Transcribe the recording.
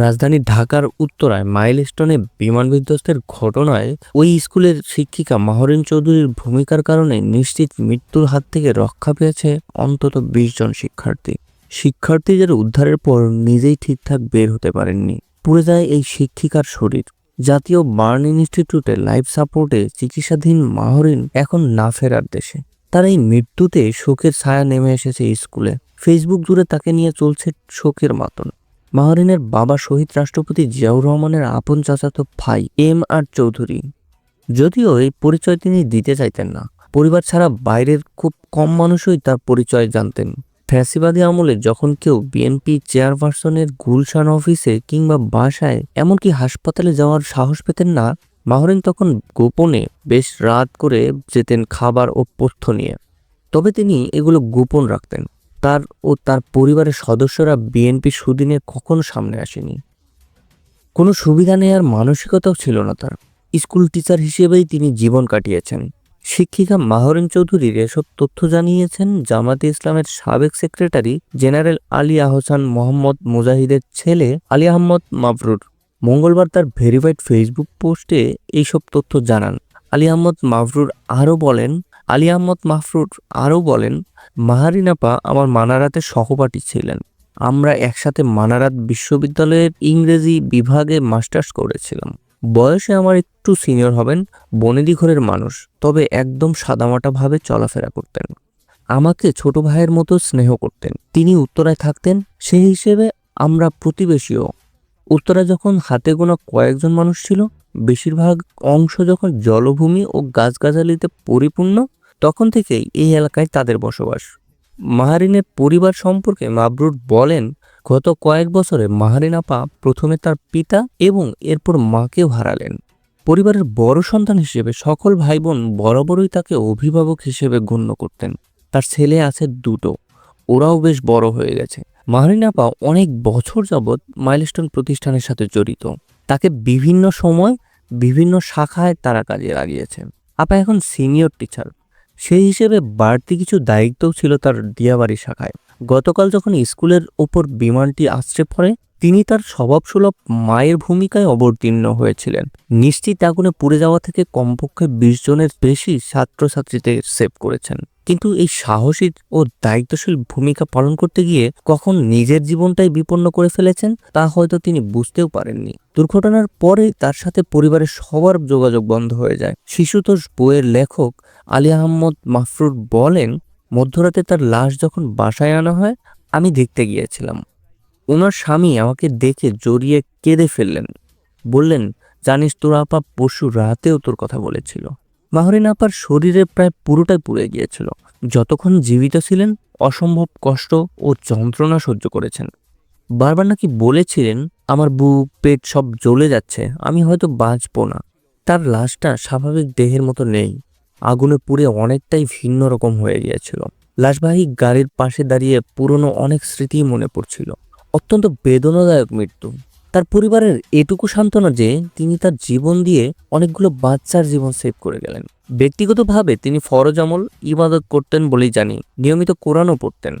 রাজধানী ঢাকার উত্তরায় মাইলস্টোনে বিমান বিধ্বস্তের ঘটনায় ওই স্কুলের শিক্ষিকা মাহরিন চৌধুরীর ভূমিকার কারণে নিশ্চিত মৃত্যুর হাত থেকে রক্ষা পেয়েছে অন্তত বিশ জন শিক্ষার্থী। শিক্ষার্থীদের উদ্ধারের পর নিজেই ঠিকঠাক বের হতে পারেননি। পুড়ে যায় এই শিক্ষিকার শরীর। জাতীয় বার্ন ইনস্টিটিউটে লাইফ সাপোর্টে চিকিৎসাধীন মাহরিন এখন না ফেরার দেশে। তার এই মৃত্যুতে শোকের ছায়া নেমে এসেছে স্কুলে। ফেসবুক জুড়ে তাকে নিয়ে চলছে শোকের মাতন। মাহরিনের বাবা শহীদ রাষ্ট্রপতি জিয়াউর রহমানের আপন চাচাতো ভাই এম আর চৌধুরী। যদিও এই পরিচয় তিনি দিতে চাইতেন না। পরিবার ছাড়া বাইরের খুব কম মানুষই তার পরিচয় জানতেন। ফ্যাসিবাদী আমলে যখন কেউ বিএনপি চেয়ারপারসনের গুলশান অফিসে কিংবা বাসায় এমনকি হাসপাতালে যাওয়ার সাহস পেতেন না, মাহরিন তখন গোপনে বেশ রাত করে যেতেন খাবার ও পথ্য নিয়ে। তবে তিনি এগুলো গোপন রাখতেন। তার ও তার পরিবারের সদস্যরা বিএনপি সুদিনে কখনো সামনে আসেনি। কোনো সুবিধা নেয়ার মানসিকতাও ছিল না তার। স্কুল টিচার হিসেবেই তিনি জীবন কাটিয়েছেন। শিক্ষিকা মাহরিন চৌধুরীর এসব তথ্য জানিয়েছেন জামাতে ইসলামের সাবেক সেক্রেটারি জেনারেল আলী আহসান মোহাম্মদ মুজাহিদের ছেলে আলী আহমদ মাবরুর। মঙ্গলবার তার ভেরিফাইড ফেসবুক পোস্টে এইসব তথ্য জানান। আলী আহমদ মাবরুর আরও বলেন আলী আহমদ মাহফরুর আরও বলেন মাহারিনাপা আমার মানারাতে সহপাঠী ছিলেন। আমরা একসাথে মানারাত বিশ্ববিদ্যালয়ের ইংরেজি বিভাগে মাস্টার্স করেছিলাম। বয়সে আমার একটু সিনিয়র হবেন, বনেদি ঘরের মানুষ, তবে একদম সাদামাটাভাবে চলাফেরা করতেন। আমাকে ছোট ভাইয়ের মতো স্নেহ করতেন। তিনি উত্তরায় থাকতেন, সেই হিসেবে আমরা প্রতিবেশীও। উত্তরা যখন হাতে গোনা কয়েকজন মানুষ ছিল, বেশিরভাগ অংশ যখন জলভূমি ও গাছগাছালিতে পরিপূর্ণ তখন থেকেই এই এলাকায় তাদের বসবাস। মাহারিনের পরিবার সম্পর্কে মাবরুর বলেন, গত কয়েক বছরে মাহারিন আপা প্রথমে তার পিতা এবং এরপর মাকেও হারালেন। পরিবারের বড় সন্তান হিসেবে সকল ভাই বোন বরাবরই তাকে অভিভাবক হিসেবে গণ্য করতেন। তার ছেলে আছে দুটো, ওরাও বেশ বড় হয়ে গেছে। মাহারিন আপা অনেক বছর যাবৎ মাইলস্টোন প্রতিষ্ঠানের সাথে জড়িত। তাকে বিভিন্ন সময় বিভিন্ন শাখায় তারা কাজে লাগিয়েছে আপা এখন সিনিয়র টিচার। সেই হিসেবে বাড়তি কিছু দায়িত্বও ছিল তার দিয়াবাড়ি শাখায়। গতকাল যখন স্কুলের ওপর বিমানটি আছড়ে পড়ে, তিনি তার স্বভাবসুলভ মায়ের ভূমিকায় অবতীর্ণ হয়েছিলেন। নিশ্চিত আগুনে পুড়ে যাওয়া থেকে কমপক্ষে বিশ জনের বেশি ছাত্রছাত্রীদের সেভ করেছেন। কিন্তু এই সাহসী ও দায়িত্বশীল ভূমিকা পালন করতে গিয়ে কখন নিজের জীবনটাই বিপন্ন করে ফেলেছেন, তা হয়তো তিনি বুঝতেও পারেননি। দুর্ঘটনার পরে তার সাথে পরিবারের সবার যোগাযোগ বন্ধ হয়ে যায়। শিশুতোষ বইয়ের লেখক আলী আহমদ মাফরুর বলেন, মধ্যরাতে তার লাশ যখন বাসায় আনা হয়, আমি দেখতে গিয়েছিলাম। ওনার স্বামী আমাকে দেখে জড়িয়ে কেঁদে ফেললেন। বললেন, জানিস তোর আপা পরশু রাতেও তোর কথা বলেছিল। মাহরিন আপার শরীরে প্রায় পুরোটাই পুড়ে গিয়েছিল। যতক্ষণ জীবিত ছিলেন, অসম্ভব কষ্ট ও যন্ত্রণা সহ্য করেছেন। বারবার নাকি বলেছিলেন, আমার বুক, পেট সব জ্বলে যাচ্ছে, আমি হয়তো বাঁচবো না। তার লাশটা স্বাভাবিক দেহের মতো নেই। আগুনে পুড়ে অনেকটাই ভিন্ন রকম হয়ে গিয়েছিল। লাশবাহী গাড়ির পাশে দাঁড়িয়ে পুরনো অনেক স্মৃতি মনে পড়ছিল। অত্যন্ত বেদনাদায়ক মৃত্যু। তার পরিবারের এটুকু সান্ত্বনা যে, তিনি তার জীবন দিয়ে অনেকগুলো বাচ্চার জীবন সেভ করে গেলেন। ব্যক্তিগতভাবে তিনি ফরজ আমল ইবাদত করতেন বলেই জানি। নিয়মিত কোরআনও পড়তেন।